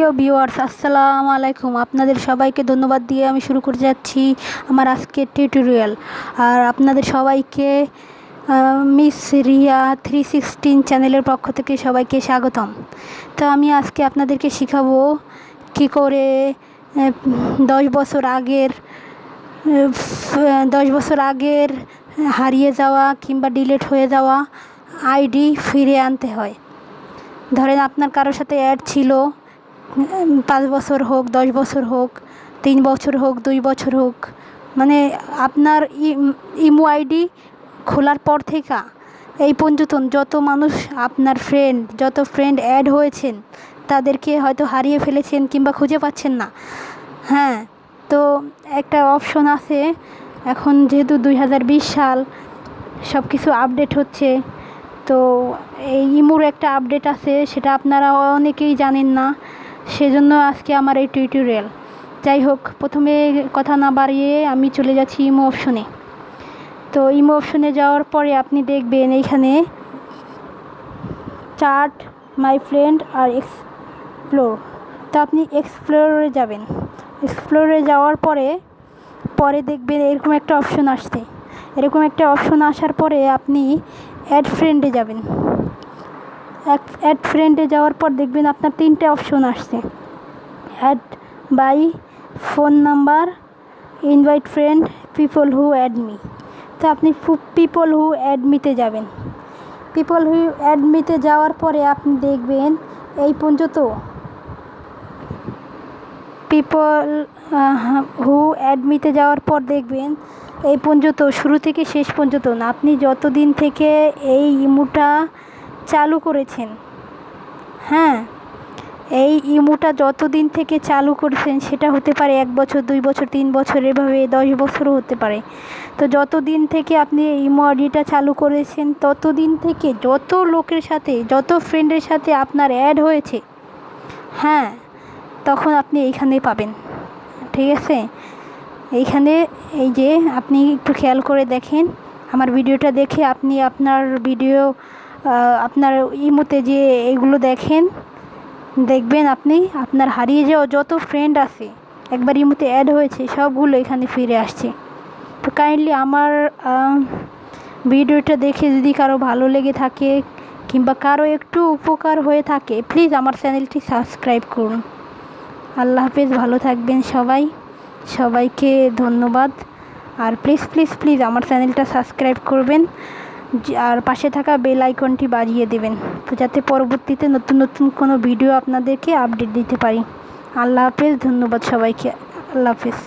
প্রিয় ভিউয়ার্স আসসালামু আলাইকুম। আপনাদের সবাইকে ধন্যবাদ দিয়ে আমি শুরু করে যাচ্ছি আমার আজকের টিউটোরিয়াল আর আপনাদের সবাইকে মিস রিয়া থ্রি সিক্সটিন চ্যানেলের পক্ষ থেকে সবাইকে স্বাগতম। তো আমি আজকে আপনাদেরকে শেখাবো কী করে দশ বছর আগের দশ বছর আগের হারিয়ে যাওয়া কিংবা ডিলিট হয়ে যাওয়া আইডি ফিরে আনতে হয়। ধরেন আপনার কারোর সাথে অ্যাড ছিল পাঁচ বছর হোক, দশ বছর হোক, তিন বছর হোক, দুই বছর হোক মানে আপনার ইম- আইডি খোলার পর থেকে এই পর্যন্ত যত মানুষ আপনার ফ্রেন্ড যত ফ্রেন্ড অ্যাড হয়েছেন, তাদেরকে হয়তো হারিয়ে ফেলেছেন কিংবা খুঁজে পাচ্ছেন না। হ্যাঁ তো একটা অপশন আছে। এখন যেহেতু দুই হাজার বিশ সাল সব কিছু আপডেট হচ্ছে, তো এই ইমোর একটা আপডেট আছে, সেটা আপনারা অনেকেই জানেন না। সেজন্য আজকে আমার এই টিউটোরিয়াল যাই হোক প্রথমে কথা না বাড়িয়ে আমি চলে যাচ্ছি ইমো অপশনে তো ইমো অপশনে যাওয়ার পরে আপনি দেখবেন এইখানে চার্ট মাই ফ্রেন্ড আর এক্সপ্লোর তো আপনি এক্সপ্লোরে যাবেন। এক্সপ্লোরে যাওয়ার পরে পরে দেখবেন এরকম একটা অপশন আসছে। এরকম একটা অপশন আসার পরে আপনি অ্যাড ফ্রেন্ডে যাবেন। অ্যাড ফ্রেন্ডে যাওয়ার পর দেখবেন আপনার তিনটে অপশন আসছে। Add by phone number invite friend people who add me তো আপনি পিপল হু অ্যাড মিতে যাবেন। পিপল হু অ্যাড মিতে যাওয়ার পরে আপনি দেখবেন এই পর্যন্ত পিপল হু অ্যাডমিতে যাওয়ার পর দেখবেন এই পর্যন্ত, শুরু থেকে শেষ পর্যন্ত না। আপনি যতদিন থেকে এই ইমুটা চালু করেছেন। হ্যাঁ এই ইমুটা যতদিন থেকে চালু করেছেন, সেটা হতে পারে এক বছর, দুই বছর, তিন বছর, এভাবে দশ বছরও হতে পারে। তো যতদিন থেকে আপনি এই ইমো আইডিটা চালু করেছেন, ততদিন থেকে যত লোকের সাথে, যত ফ্রেন্ডের সাথে আপনার অ্যাড হয়েছে হ্যাঁ তখন আপনি এইখানে পাবেন। ঠিক আছে? এইখানে এই যে আপনি একটু খেয়াল করে দেখেন, আমার ভিডিওটা দেখে আপনি আপনার ভিডিও আপনার ইমোতে যে এগুলো দেখেন, দেখবেন আপনি, আপনার হারিয়ে যাওয়া যত ফ্রেন্ড আছে, একবার ইমোতে অ্যাড হয়েছে, সবগুলো এখানে ফিরে আসছে। তো কাইন্ডলি আমার ভিডিওটা দেখে যদি কারও ভালো লেগে থাকে কিংবা কারও একটু উপকার হয়ে থাকে প্লিজ আমার চ্যানেলটি সাবস্ক্রাইব করুন। আল্লাহ হাফেজ, ভালো থাকবেন সবাই। সবাইকে ধন্যবাদ। আর প্লিজ প্লিজ প্লিজ আমার চ্যানেলটা সাবস্ক্রাইব করবেন। আর পাশে থাকা বেল আইকনটি বাজিয়ে দেবেন। যাতে পরবর্তীতে নতুন নতুন কোনো ভিডিও আপনাদেরকে আপডেট দিতে পারি। আল্লাহ হাফেজ, ধন্যবাদ সবাইকে। আল্লাহ হাফেজ।